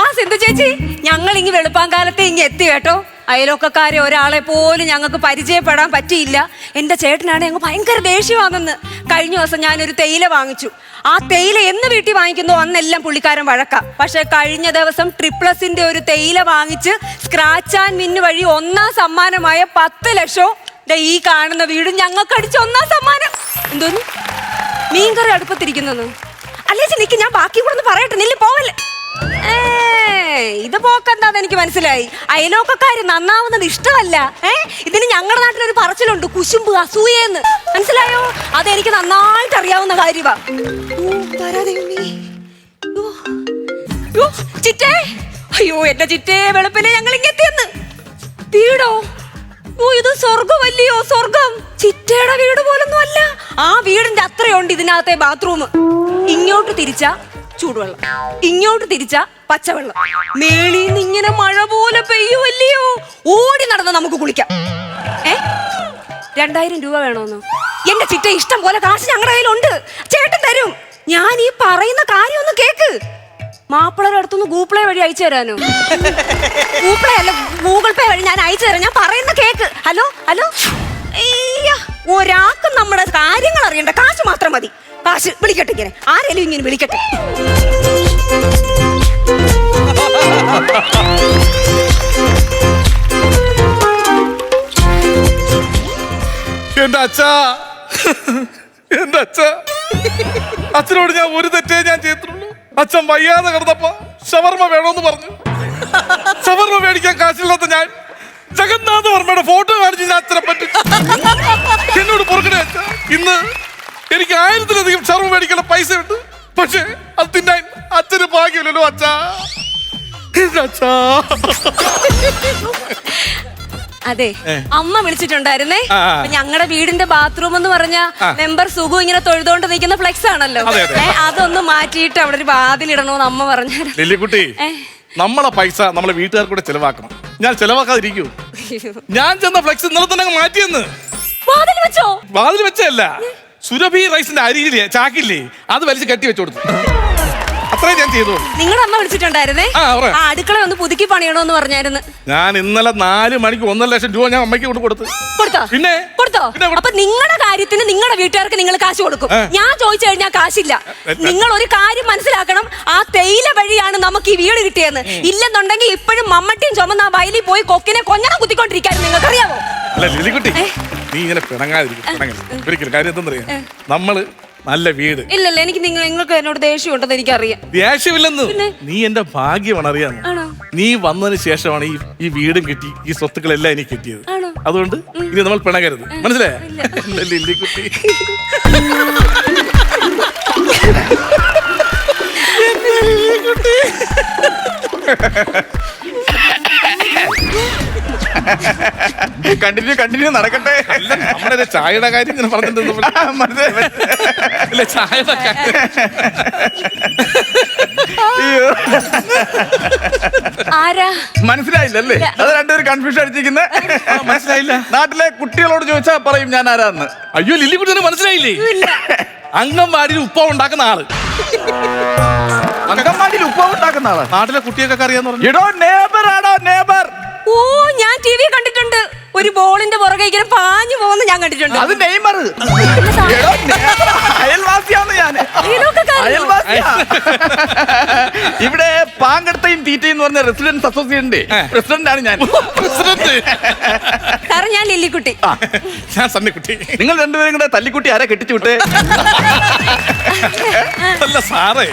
ആ സിന്ധു ചേച്ചി ഞങ്ങൾ ഇങ്ങ് വെളുപ്പാങ്കാലത്തെ ഇങ്ങ് എത്തി കേട്ടോ. അയലോക്കക്കാരെ ഒരാളെ പോലും ഞങ്ങൾക്ക് പരിചയപ്പെടാൻ പറ്റിയില്ല. എന്റെ ചേട്ടനാണ് ഞങ്ങൾ ഭയങ്കര ദേഷ്യമാണെന്ന് കഴിഞ്ഞ ദിവസം ഞാനൊരു തേയില വാങ്ങിച്ചു. ആ തേയില എന്ന് വീട്ടിൽ വാങ്ങിക്കുന്നു അന്നെല്ലാം പുള്ളിക്കാരൻ വഴക്കാം. പക്ഷെ കഴിഞ്ഞ ദിവസം ട്രിപ്ലസിന്റെ ഒരു തേയില വാങ്ങിച്ച് സ്ക്രാച്ച് ആൻഡ് മിന്ന് വഴി ഒന്നാം സമ്മാനമായ പത്ത് ലക്ഷം ഈ കാണുന്ന വീടും ഞങ്ങൾക്ക് അടിച്ച ഒന്നാം സമ്മാനം. എന്തോന്നു? മീൻകറി അടുപ്പത്തിരിക്കുന്നു അല്ലേ നിക്ക് ഞാൻ ബാക്കി കൂടെ ഒന്ന് പറയട്ടെ. നില്ല് പോവല്ലേ? ഇത് പോക്കെന്താന്ന് എനിക്ക് മനസ്സിലായി. അയലോക്കക്കാര് നന്നാവുന്നത് ഇഷ്ടമല്ല. ഏ ഇതിന് ഞങ്ങളുടെ നാട്ടിലൊരു പറച്ചിലുണ്ട് കുശുമ്പ് അസൂയെന്ന്. മനസ്സിലായോ? അതെനിക്ക് നന്നായിട്ട് അറിയാവുന്ന കാര്യമാ ഓ, താരാ ദൈവമേ. ഓ, ഓ, ചിറ്റേ. അയ്യോ എന്റെ ചിറ്റേ വെളുപ്പിനെ ഞങ്ങൾ ഇങ്ങെത്തിയെന്ന് വീടോ? ഓ ഇത് സ്വർഗമല്ലയോ സ്വർഗം ചിറ്റയുടെ വീട് പോലൊന്നും അല്ല. ആ വീടിന്റെ അത്രയുണ്ട് ഇതിനകത്തെ ബാത്റൂം. ഇങ്ങോട്ട് തിരിച്ച ചൂടുവെള്ളം. ഇങ്ങോട്ട് തിരിച്ച പച്ചവെള്ളം. മേളീന്ന് ഇങ്ങനെ മഴ പോലെ പെയ്യുമല്ലയോ ഓടി നടന്ന് നമുക്ക് കുളിക്കാം. ഏ? രണ്ടായിരം രൂപ വേണോന്ന്? എന്റെ ചിറ്റ ഇഷ്ടം പോലെ കാശ് ഞങ്ങളുടെ കയ്യിലുണ്ട്. ചേട്ടൻ തരും. ഞാൻ ഈ പറയുന്ന കാര്യം ഒന്ന് കേക്ക്. മാപ്പിളയുടെ അടുത്തുനിന്ന് ഗൂഗിൾ പേ വഴി അയച്ചു തരാനോ? ഗൂഗിൾ പേ അല്ല ഗൂഗിൾ പേ വഴി ഞാൻ അയച്ചു തരാം. ഞാൻ പറയുന്ന കേക്ക്. Hello hello. ഒരാൾക്കും നമ്മുടെ കാര്യങ്ങൾ അറിയണ്ട. കാശ് മാത്രം മതി. കാശ് വിളിക്കട്ടെ ഇങ്ങനെ. ആരെങ്കിലും ഇങ്ങനെ വിളിക്കട്ടെ. അച്ഛനോട് ഞാൻ ഒരു തെറ്റേ ഞാൻ ചെയ്തിട്ടുള്ളൂ. അച്ഛൻ വയ്യാതെ കിടന്നപ്പോ ഷവർമ വേണമെന്ന് പറഞ്ഞു. ഷവർമ മേടിക്കാൻ കാശില്ലാത്ത ഞാൻ ജഗന്നാഥ് വർമ്മയുടെ ഫോട്ടോ കാണിച്ച് ഞാൻ അച്ഛനെ പറ്റി. എന്നോട് പൊറുക്കണേ അച്ഛ. ഇന്ന് എനിക്ക് ആയിരത്തിലധികം ഷവർമ്മ മേടിക്കുന്ന പൈസ ഉണ്ട്. പക്ഷേ അത് തിന്നാൻ അച്ഛന് ഭാഗ്യമില്ലല്ലോ അച്ഛാ. അതെ അമ്മ വിളിച്ചിട്ടുണ്ടായിരുന്നേ. ഞങ്ങളുടെ വീടിന്റെ ബാത്റൂം എന്ന് പറഞ്ഞ. മെമ്പർ സുഖു ഇങ്ങനെ തൊഴുതോണ്ട് നിൽക്കുന്ന ഫ്ലെക്സ് ആണല്ലോ. അതെ, അതെ. അതൊന്ന് മാറ്റിയിട്ട് അവിടെ ഒരു വാതിലിടണോന്ന് അമ്മ പറഞ്ഞു ലില്ലിക്കുട്ടി നമ്മളെ പൈസ നമ്മളെ വീട്ടുകാർ കൂടെ ചെലവാക്കണം. ഞാൻ ചെലവാക്കാതിരിക്കൂ. ഞാൻ ചെന്ന ഫ്ലെക്സ് ഇന്നലെ തന്നെ മാറ്റിയെന്ന്. വാതിൽ വെച്ചോ? വാതിൽ വെച്ചല്ല സുരഭി റൈസിന്റെ അരിയില്ലേ ചാക്കില്ലേ? അത് വലിച്ച് കെട്ടി വെച്ചു കൊടുത്തു. അത്രേ ഞാൻ ചെയ്തു. നിങ്ങളുടെ അമ്മ വിളിച്ചിട്ടുണ്ടായിരുന്നേ? ആ, പറ. ആ അടുക്കള ഒന്ന് പുതുക്കി പണിയണോന്ന് പറഞ്ഞായിരുന്നു. ഞാൻ ഇന്നലെ നാല് മണിക്ക് ഒന്നര ലക്ഷം രൂപ ഞാൻ അമ്മയ്ക്ക് കൊണ്ട് കൊടുത്തു. കൊടുത്തോ? പിന്നെ? കൊടുത്തോ? പിന്നെ കൊടുത്തു. അപ്പൊ നിങ്ങളുടെ കാര്യത്തിന് നിങ്ങളുടെ വീട്ടുകാർക്ക് നിങ്ങൾ കാശ് കൊടുക്കും. ഏ. ഞാൻ ചോദിച്ചു കഴിഞ്ഞാൽ കാശില്ല. നിങ്ങൾ ഒരു കാര്യം മനസ്സിലാക്കണം. ആ തേയില വഴിയാണ് നമുക്ക് ഈ വീട് കിട്ടിയെന്ന്. ഇല്ലെന്നുണ്ടെങ്കിൽ ഇപ്പോഴും മമ്മട്ടിയും ചുമന്ന ആ വയലിൽ പോയി കൊക്കിനെ കൊഞ്ഞണം കുത്തിക്കൊണ്ടിരിക്കാനും നിങ്ങൾക്ക് അറിയാമോ അല്ല ലിലിക്കുട്ടി നീ ഇങ്ങനെ പിണങ്ങാതിരിക്കും പിണങ്ങരുത്. ഒരിക്കലും കാര്യം എന്തെന്നറിയാം? നമ്മൾ നല്ല വീട്. ഇല്ലല്ല എനിക്ക് നിങ്ങൾ നിങ്ങൾക്ക് എന്നോട് ദേഷ്യം ഉണ്ടെന്ന് എനിക്കറിയാം. ദേഷ്യമില്ലെന്ന്. നീ എന്റെ ഭാഗ്യമാണ് അറിയാൻ? നീ വന്നതിന് ശേഷമാണ് ഈ ഈ വീടും കിട്ടി ഈ സ്വത്തുക്കളെല്ലാം എനിക്ക് കിട്ടിയത്? അതുകൊണ്ട് ഇനി നമ്മൾ പിണങ്ങരുത്. മനസ്സിലായോ? ലില്ലിക്കുട്ടി. കണ്ടിന്യൂ കണ്ടിന്യൂ നടക്കട്ടെ. അല്ല നമ്മുടെ ചായയുടെ കാര്യം ഇങ്ങനെ പറഞ്ഞിട്ട് മനസ്സിലായി ചായയുടെ ആരാ? മനസ്സിലായില്ലല്ലേ? അത് രണ്ടുപേരും കൺഫ്യൂഷൻ അടിച്ചിരിക്കുന്നത് മനസ്സിലായില്ല. നാട്ടിലെ കുട്ടികളോട് ചോദിച്ചാൽ പറയും ഞാൻ ആരാന്ന് അയ്യോ ലില്ലി ലില്ലിക്കുട്ടിന് മനസ്സിലായില്ലേ? അംഗൻവാടിയിൽ ഉപ്പ ഉണ്ടാക്കുന്ന ആൾ. അംഗൻവാടിയിൽ ഉപ്പ ഉണ്ടാക്കുന്ന ആൾ? നാട്ടിലെ കുട്ടിയൊക്കെ അറിയാന്ന് പറഞ്ഞു. ഇടോ നേബർ ആണോ നേബർ ഓ ഞാൻ ടി വി കണ്ടിട്ടുണ്ട്. ഒരു ബോളിന്റെ പുറകെ ഇങ്ങനെ പാഞ്ഞു പോകുന്ന ഞാൻ കണ്ടിട്ടുണ്ട്. അത് നെയ്മർ എടോ അയൽവാസിയാണ് ഞാൻ അയൽവക്കക്കാരനോ? ഇവിടെ പാങ്കടത്തെയും തീറ്റയും എന്ന് പറഞ്ഞ റെസിഡൻസ് അസോസിയേഷന്റെ പ്രസിഡന്റ് ആണ് ഞാൻ. പ്രസിഡന്റ് സാറേ ഞാൻ ലില്ലിക്കുട്ടി. ഞാൻ സണ്ണിക്കുട്ടി. നിങ്ങൾ രണ്ടുപേരും കൂടെ തല്ലിക്കുട്ടി ആരെ കെട്ടിച്ചു വിട്ടേ? അല്ല സാറേ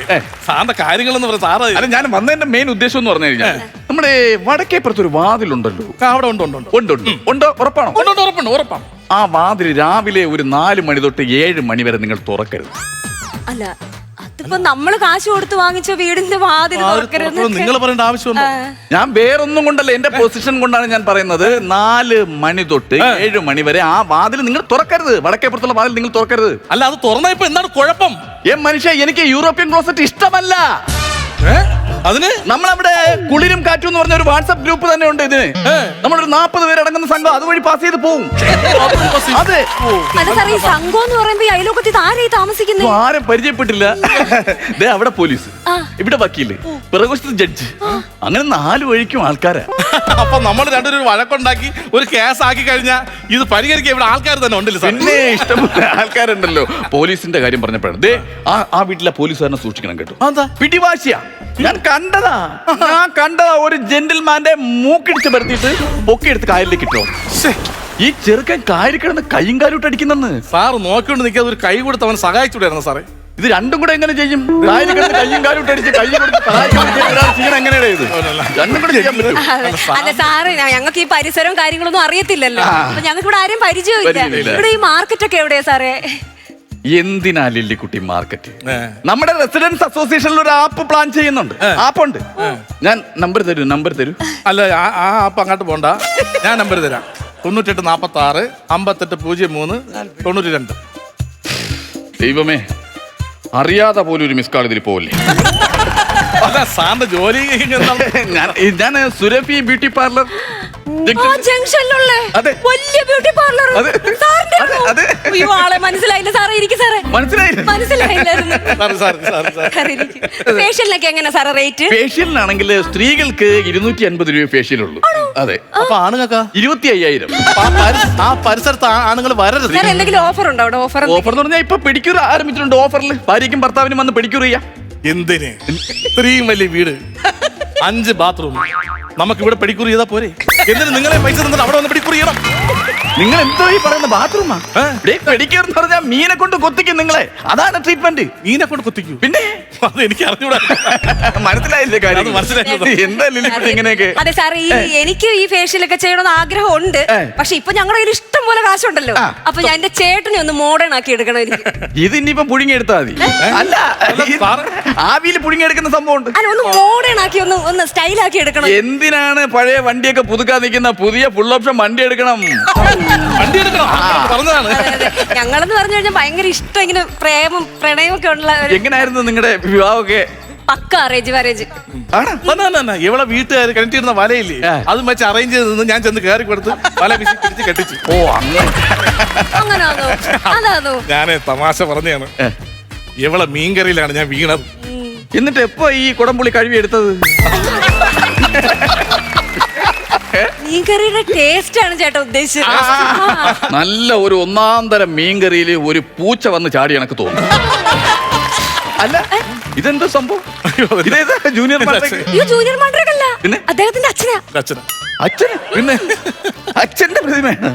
സാറിന്റെ കാര്യങ്ങളെന്ന് പറഞ്ഞ സാറേ. അല്ല ഞാൻ വന്നതിന്റെ മെയിൻ ഉദ്ദേശം എന്ന് പറഞ്ഞു കഴിഞ്ഞാൽ നമ്മുടെ വടക്കേപ്പുറത്ത് ഒരു വാതിലുണ്ടല്ലോ. ആ, അവിടെ ഉണ്ട് ഉണ്ട് ഉണ്ട്. ഉണ്ട് ഉണ്ട്? ഉറപ്പാണോ? ഉണ്ട്, ഉണ്ട്, ഉറപ്പുണ്ട് ഉറപ്പാണ്. ആ വാതിൽ രാവിലെ ഒരു നാല് മണി തൊട്ട് ഏഴ് മണി വരെ നിങ്ങൾ തുറക്കരുത്. അല്ല അതിപ്പോ നമ്മൾ കാശ് കൊടുത്ത് വാങ്ങിച്ച വീടിന്റെ വാതിൽ തുറക്കരുത് നിങ്ങൾ പറയേണ്ട ആവശ്യം ഞാൻ വേറൊന്നും കൊണ്ടല്ല എന്റെ പൊസിഷൻ കൊണ്ടാണ് ഞാൻ പറയുന്നത്. നാല് മണി തൊട്ട് ഏഴ് മണി വരെ ആ വാതിൽ നിങ്ങൾ തുറക്കരുത്. വടക്കേപ്പുറത്തുള്ള വാതിൽ നിങ്ങൾ തുറക്കരുത്. അല്ല അത് തുറന്ന ഇപ്പൊ എന്താണ് കുഴപ്പം? ഏ മനുഷ്യ എനിക്ക് യൂറോപ്യൻ ക്ലോസറ്റ് ഇഷ്ടമല്ല. ഏ? അതിന്? നമ്മളവിടെ കുളിരും കാറ്റും എന്ന് പറഞ്ഞ ഒരു വാട്സ്ആപ്പ് ഗ്രൂപ്പ് തന്നെ ഉണ്ട് ഇതിന് നമ്മളൊരു പേര് പേരടങ്ങുന്ന സംഘം അതുവഴി പാസ് ചെയ്ത് പോവും. അതെ. അല്ല സാറേ ഈ സംഘം എന്ന് പറയുമ്പോ ഈ അയലോക്കത്തിൽ ആരെയും താമസിക്കുന്നത് ഇപ്പൊ ആരും പരിചയപ്പെട്ടില്ല. ദേ അവിടെ പോലീസ്. ആ. ഇവിടെ വക്കീൽ. പിറകുവശത്ത് ജഡ്ജ്. അങ്ങനെ നാല് വഴിക്കും ആൾക്കാരാ. അപ്പൊ നമ്മൾ രണ്ടുപേരും ഒരു വഴക്കുണ്ടാക്കി ഒരു കേസ് ആക്കി കഴിഞ്ഞാൽ ഇത് പരിഹരിക്കാൻ ഇവിടെ ആൾക്കാർ തന്നെ ഉണ്ടല്ലോ സാർ പിന്നെ ഇഷ്ടംപോലെ ആൾക്കാരുണ്ടല്ലോ. പോലീസിന്റെ കാര്യം പറഞ്ഞപ്പോഴാണ്. ദേ ആ ആ വീട്ടിലെ പോലീസുകാരനെ സൂക്ഷിക്കണം കേട്ടോ? പിടിവാശിയാ. ഞാൻ കണ്ടതാ. ഞാൻ കണ്ടതാ ഒരു ജെന്റിൽമാന്റെ മൂക്കിടിച്ച് പരത്തിയിട്ട് പൊക്കിയെടുത്ത് കായലിലേക്ക് ഇട്ടോ. ഈ ചെറുക്കൻ കായലിൽ കിടന്ന് കൈയും കാലിട്ട് അടിക്കുന്നെന്ന്. സാർ നോക്കിക്കൊണ്ട് നിൽക്കാതെ ഒരു കൈ കൊടുത്ത് അവൻ സഹായിച്ചുകൂടായിരുന്നു സാറേ. ഇത് രണ്ടും കൂടെ എങ്ങനെ ചെയ്യും? കായലിൽ കിടന്ന് കയ്യും കാലും ഇട്ടടിച്ച് കൈ കൊടുത്ത് സഹായിക്കാൻ എങ്ങനെയാണ് ഇത്? രണ്ടും കൂടെ ചെയ്യാൻ പറ്റും അല്ല സാറ് ഞങ്ങൾക്ക് ഈ പരിസരവും കാര്യങ്ങളൊന്നും അറിയത്തില്ലല്ലോ. ഞങ്ങൾക്ക് ഇവിടെ ആരും പരിചയമില്ല. പരിചയമില്ല. ഇവിടെ ഈ മാർക്കറ്റ് ഒക്കെ എവിടെയാ സാറേ? എന്തിനാ ലില്ലിക്കുട്ടി മാർക്കറ്റ് നമ്മുടെ റെസിഡൻസ് അസോസിയേഷനിൽ ഒരു ആപ്പ് പ്ലാൻ ചെയ്യുന്നുണ്ട്. ആപ്പ് ഉണ്ട് ഞാൻ നമ്പർ തരൂ നമ്പർ തരൂ. അല്ല ആ ആ ആപ്പ് അങ്ങോട്ട് പോണ്ട. ഞാൻ നമ്പർ തരാം. തൊണ്ണൂറ്റെട്ട് നാപ്പത്തി ആറ് അമ്പത്തെട്ട് പൂജ്യം മൂന്ന് തൊണ്ണൂറ്റി രണ്ട് ദൈവമേ അറിയാതെ പോലും ഒരു മിസ് കാൾ ഇതിൽ പോവില്ലേ? അല്ല സാറിന്റെ ജോലി ഞാൻ സുരഭി ബ്യൂട്ടി പാർലർ. ജംഗ്ഷനിലുള്ള അതെ. വലിയ ബ്യൂട്ടി പാർലർ. അയ്യോ ആളെ മനസ്സിലായില്ല സാറേ ഇരിക്കും സാറേ. മനസ്സിലായില്ലേ. മനസ്സിലായില്ലായിരുന്നു സാറ് സാർ സാർ സാർ ഫേഷ്യലിനൊക്കെ എങ്ങനെ സാറേ റേറ്റ് ഫേഷ്യലിനാണെങ്കിൽ സ്ത്രീകൾക്ക് ഇരുന്നൂറ്റി അൻപത് രൂപ ഫേഷ്യൽ ഉള്ളൂ. അതെ. അപ്പൊ ആണുങ്ങൾക്ക്? ഇരുപത്തി അയ്യായിരം ആ പരിസ- ആ പരിസരത്ത് ആണുങ്ങൾ വരരുത്. സാർ എന്തെങ്കിലും ഓഫർ ഉണ്ടോ അവിടെ? ഓഫർ ഓഫർ എന്ന് പറഞ്ഞാൽ ഇപ്പൊ പെഡിക്യൂർ ആരംഭിച്ചിട്ടുണ്ട് ഓഫറിൽ ഭാര്യയ്ക്കും ഭർത്താവിനും വന്ന് പെഡിക്യൂർ ചെയ്യാം. എന്തിന്? ഇത്രയും വലിയ വീട്. അഞ്ച് ബാത്റൂം നമുക്ക് ഇവിടെ പെഡിക്യൂർ ചെയ്താ പോരെ? എന്തിന് നിങ്ങളെ പൈസ തന്നത് അവിടെ വന്ന് പിടിക്കുറിയണം. നിങ്ങൾ എന്തോ ഈ പറയുന്ന ബാത്റൂമാ പെഡിക്യൂർ എന്ന് പറഞ്ഞാൽ മീനെ കൊണ്ട് കൊത്തിക്കും നിങ്ങളെ. അതാണ് ട്രീറ്റ്മെന്റ് മീനെ കൊണ്ട് കൊത്തിക്കും. പിന്നെ? അത് എനിക്ക് അറിഞ്ഞൂടാ. മനസ്സിലായില്ലേ കാര്യം? അത് മനസ്സിലായി. എന്താ ഇങ്ങനെയൊക്കെ? അതെ സാർ ഈ എനിക്ക് ഈ ഫേഷ്യലൊക്കെ ചെയ്യണമെന്ന് ആഗ്രഹം ഉണ്ട് പക്ഷെ ഇപ്പൊ ഞങ്ങളുടെ കയ്യിൽ ഇഷ്ടം പോലെ കാശുണ്ടല്ലോ. ആ. അപ്പൊ ഞാൻ എന്റെ ചേട്ടനെ ഒന്ന് മോഡേൺ ആക്കി എടുക്കണം എനിക്ക്. ഇത് ഇനിയിപ്പം പുഴുങ്ങിയെടുത്താൽ മതി അല്ല ഈ സാറ്- ആവിയിൽ പുഴുങ്ങിയെടുക്കുന്ന സംഭവം ഉണ്ട് അല്ല ഒന്ന് മോഡേൺ ആക്കി ഒന്ന് ഒന്ന് സ്റ്റൈൽ ആക്കി എടുക്കണം. എന്തിനാണ് പഴയ വണ്ടിയൊക്കെ പുതുക്കാൻ നിൽക്കുന്ന പുതിയ ഫുൾ ഓപ്ഷൻ വണ്ടി എടുക്കണം? വണ്ടി എടുക്കണം. പറഞ്ഞതാണ്. അതെ, അതെ. ഞങ്ങളെന്ന് പറഞ്ഞു കഴിഞ്ഞാൽ ഭയങ്കര ഇഷ്ടം ഇങ്ങനെ പ്രേമം പ്രണയമൊക്കെ ഉള്ള ഒരു എങ്ങനായിരുന്നു നിങ്ങളുടെ വിവാഹമൊക്കെ പക്ക അറേഞ്ച് മാരേജ്. ഇവളെ വീട്ടുകാർ കിണറ്റിരുന്ന വലയില്ലേ. അതും വെച്ച് അറേഞ്ച് ചെയ്ത് നിന്ന് ഞാൻ ചെന്ന് കയറി കൊടുത്ത് വല പിടിച്ച് പിടിച്ച് കെട്ടിച്ചു. ഓ അങ്ങനെ. ഞാനേ തമാശ പറഞ്ഞാണ്. ഇവളെ മീൻകറിയിലാണ് ഞാൻ വീണത്. എന്നിട്ട് എപ്പോ ഈ കുടംപുളി കഴുകി എടുത്തത്? മീൻകറിയുടെ ടേസ്റ്റ് ആണ് ചേട്ടാ ഉദ്ദേശിച്ചത്. നല്ല ഒരു ഒന്നാം തരം മീൻകറിയിൽ ഒരു പൂച്ച വന്ന് ചാടി എനക്ക് തോന്നുന്നു. അല്ല. ഇതെന്തോ സംഭവം? ഇതേതാ ജൂനിയർ? അയ്യോ ജൂനിയർ പിന്നെ? അദ്ദേഹത്തിന്റെ അച്ഛനാ. അച്ഛന. അച്ഛന് പിന്നെ? അച്ഛന്റെ പ്രതിമയാണ്.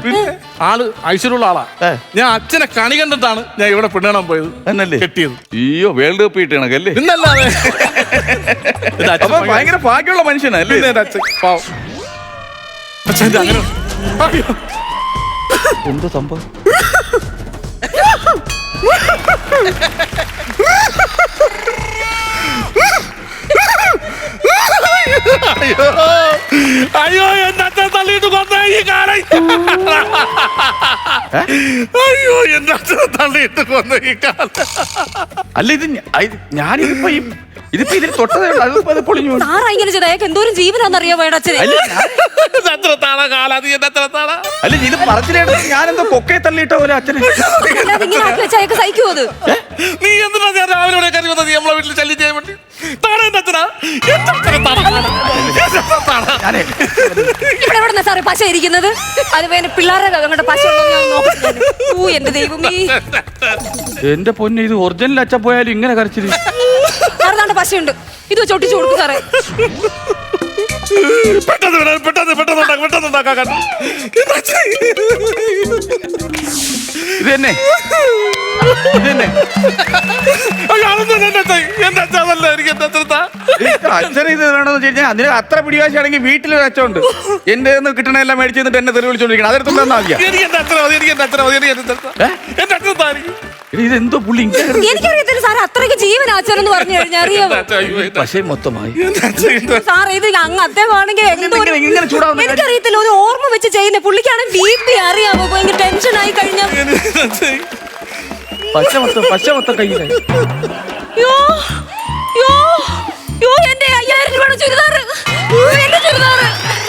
ആൾ ഐശ്വര്യമുള്ള ആളാ. ഏ. ഞാൻ അച്ഛനെ കണി കണ്ടിട്ടാണ് ഞാൻ ഇവിടെ പെണ്ണാൻ പോയത്. എന്നല്ലേ കെട്ടിയത്. അയ്യോ വേൾഡ് കപ്പ് കിട്ടണക്കല്ലേ പിന്നല്ലാതെ. എന്റെ അച്ഛൻ അപ്പൊ ഭയങ്കര ഭാഗ്യമുള്ള മനുഷ്യനല്ലേ പിന്നെ എന്റെ അച്ഛൻ. പാവം. അച്ഛൻ ഇത് അങ്ങനെ അയ്യോ. എന്തോ സംഭവം? അയ്യോ അയ്യോ തള്ളിയിട്ട് കൊന്ന ഈ കാലം അയ്യോ അച്ഛൻ തള്ളിയിട്ട് കൊന്ന ഈ കാലം അല്ല ഇത് ഞ- ഇതിപ്പോ ഇതിൽ തൊട്ടതേ ഉള്ളൂ. അതിപ്പോ അത് പൊളിഞ്ഞു വീണു. സാറാ ഇങ്ങനെ ചെയ്ത. അയാൾക്ക് എന്തോരം ജീവനാന്നറിയോ വേണ്ട അച്ഛനെ? അല്ല ഞാൻ- എന്റെ താള കാല? നീ താള? അല്ല ഇത് പറച്ചിലേട്ട് ഞാനെന്തോ കൊക്കയെ തള്ളിയിട്ട പോലെ അച്ഛനെ. അല്ലാതെ ഇങ്ങനെ ആക്കി വെച്ചാൽ അയാൾക്ക് സഹിക്കുമോ അത്? നീ എന്തിനാ ഞാൻ രാവിലെ ഇവിടെ കയറി വന്നത്? നീ നമ്മളെ വീട്ടിൽ ശല്യം ചെയ്യാൻ വേണ്ടി? താള എന്റെ എന്താ ഞാനേ ഇവിടെ എവിടെ സാറേ പശ ഇരിക്കുന്നത്? അത് അങ്ങോട്ട് പശ ഉണ്ടോ എന്ന് ഞാൻ എന്റെ ദൈവമേ. എന്റെ പൊന്നെ ഇത് ഒറിജിനൽ അച്ഛ പോയാലും ഇങ്ങനെ കരച്ചിൽ. സാറിനാണ്ട് പശയുണ്ട് ഇത് വെച്ച് ഒട്ടിച്ചു കൊടുക്കും സാറേ പെട്ടെന്ന് വിടാ, പെട്ടെന്ന് പെട്ടെന്ന് ഉണ്ടാക്ക്, പെട്ടെന്ന് ഇതെന്നെ കണ്ടു. എന്താ അച്ഛൻ. ഇത് തന്നെ ഇത് തന്നെ അയ്യോ, അതൊന്നും എന്റെ അച്ഛൻ. എന്റെ അച്ഛൻ എനിക്ക് എന്റെ അച്ഛനെ താ. അച്ഛൻ ഇത് വേണമെന്ന് വെച്ച് കഴിഞ്ഞാൽ അതിന് അത്ര പിടിവാശിയാണെങ്കിൽ വീട്ടിലൊരു അച്ഛനുണ്ട്. എന്റെ നിന്ന് കിട്ടണ എല്ലാം മേടിച്ച് തന്നിട്ട് എന്നെ തെറി വിളിച്ചോണ്ടിരിക്കണം അതെടുത്ത് തന്നാ മതിയാ? എനിക്ക് എന്റെ അച്ഛനെ മതി, എനിക്ക് എന്റെ അച്ഛനെ മതി, എനിക്ക് എന്റെ അച്ഛനെ എന്റെ അച്ഛൻ താ ഇതെന്തോ പുള്ളി എനിക്കറിയത്തില്ല അത്രയ്ക്ക് ജീവനാച്ചനെന്ന് പറഞ്ഞു കഴിഞ്ഞാൽ അറിയാമോ പക്ഷേ മൊത്തമായി. ഇത് അങ്ങ് അദ്ദേഹമാണെങ്കിൽ ഒരു- എനിക്കറിയത്തില്ല ഓർമ്മ വെച്ച് ചെയ്യുന്ന. പുള്ളിക്കാണ് ബി പി അറിയാമോ ഭയങ്കര ടെൻഷൻ ആയി കഴിഞ്ഞാൽ പച്ച മൊത്തം പച്ച മൊത്തം കയ്യിലായി ചുരിദാർ എന്റെ ചുരിദാർ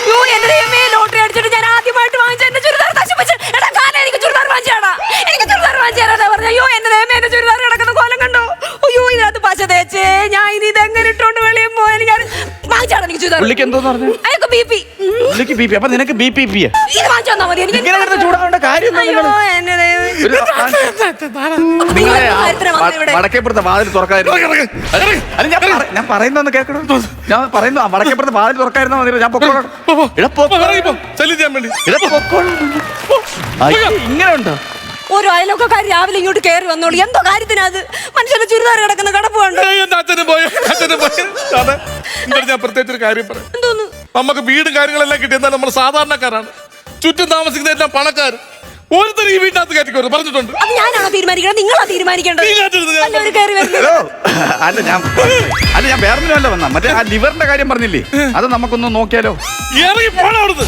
യോ എന്റെ ദൈവമേ ലോട്ടറി അടിച്ചിട്ട് ഞാൻ ആദ്യമായിട്ട് വാങ്ങിച്ച എന്റെ ചുരിദാർ നശിപ്പിച്ച് എടാ കാല എനിക്ക് ചുരിദാർ വാങ്ങിച്ചാടാ എനിക്ക് ചുരിദാർ വാങ്ങിച്ചാടാ പറഞ്ഞ. അയ്യോ എന്റെ ദൈവമേ എന്റെ ചുരിദാർ കിടക്കുന്ന കോലം കണ്ടോ? അയ്യോ ഇതിനകത്ത് പശ തേച്ചേ. ഞാൻ ഇനി ഇതെങ്ങനെ ഇട്ടോണ്ട് വെളിയിൽ പോയാലും ഞാൻ വാങ്ങിച്ചാടാ എനിക്ക് ചുരിദാർ അയാൾക്ക് ബി പി. പുള്ളിക്ക് ബി പി അപ്പൊ നിനക്ക് ബി പി പി ഇത് വാങ്ങിച്ചു തന്നാ മതി. എനിക്ക് ഇങ്ങനെ കിടന്ന് ചൂടാവേണ്ട കാര്യം അയ്യോ എന്നെ ദൈവമേ ഒരു നിങ്ങളെ ആ ഇവിടെ. വടക്കേപ്പുറത്തെ വാതിൽ തുറക്കായിരുന്നു. അല്ല ഞാൻ പറ- ഞാൻ പറയുന്നൊന്ന് കേൾക്കണം? ഞാൻ പറയുന്നു ആ വടക്കേപ്പുറത്തെ വാതിൽ തുറക്കായിരുന്നാ മതി ഞാൻ പൊക്കോളാം. ഇട പൊക്കോളാം. ശല്യം ചെയ്യാൻ വേണ്ടി. ഇട പൊക്കോളാം. അയ്യോ, ഇങ്ങനെ ഉണ്ടോ? ഓരോ അയലൊക്കെക്കാർ രാവിലെ ഇങ്ങോട്ട് കയറി വന്നോളൂ. എന്തോ കാര്യത്തിനാ അത്? മനുഷ്യന്റെ ചുരിദാർ കിടക്കുന്ന കടപ്പ് കണ്ടോ? ഏയ്, എന്റെ അച്ഛനും പോയി അച്ഛനും പോയി. അതെ ഞാൻ പ്രത്യേകിച്ച് ഒരു കാര്യം പറയാം. എന്തോന്ന്? നമുക്ക് വീടും കാര്യങ്ങളെല്ലാം കിട്ടി. എന്നാൽ നമ്മൾ സാധാരണക്കാരാണ്. ചുറ്റും താമസിക്കുന്ന എല്ലാം പണക്കാർ ഒരുത്തരം ഈ വീട്ടിനകത്ത് കയറ്റിക്കോ പറഞ്ഞിട്ടുണ്ട്. അത് ഞാനാണോ തീരുമാനിക്കണം നിങ്ങളാ തീരുമാനിക്കേണ്ടത്? നീ കയറ്റരുത് ഞാൻ കയറി വരുന്നു. ഹലോ അല്ല ഞാൻ അല്ല ഞാൻ വേറൊന്നുമല്ല വന്ന. മറ്റേ ആ ലിവറിന്റെ കാര്യം പറഞ്ഞില്ലേ? അത് നമുക്കൊന്ന് നോക്കിയാലോ? ഇറങ്ങി പോണം അവിടുന്ന്.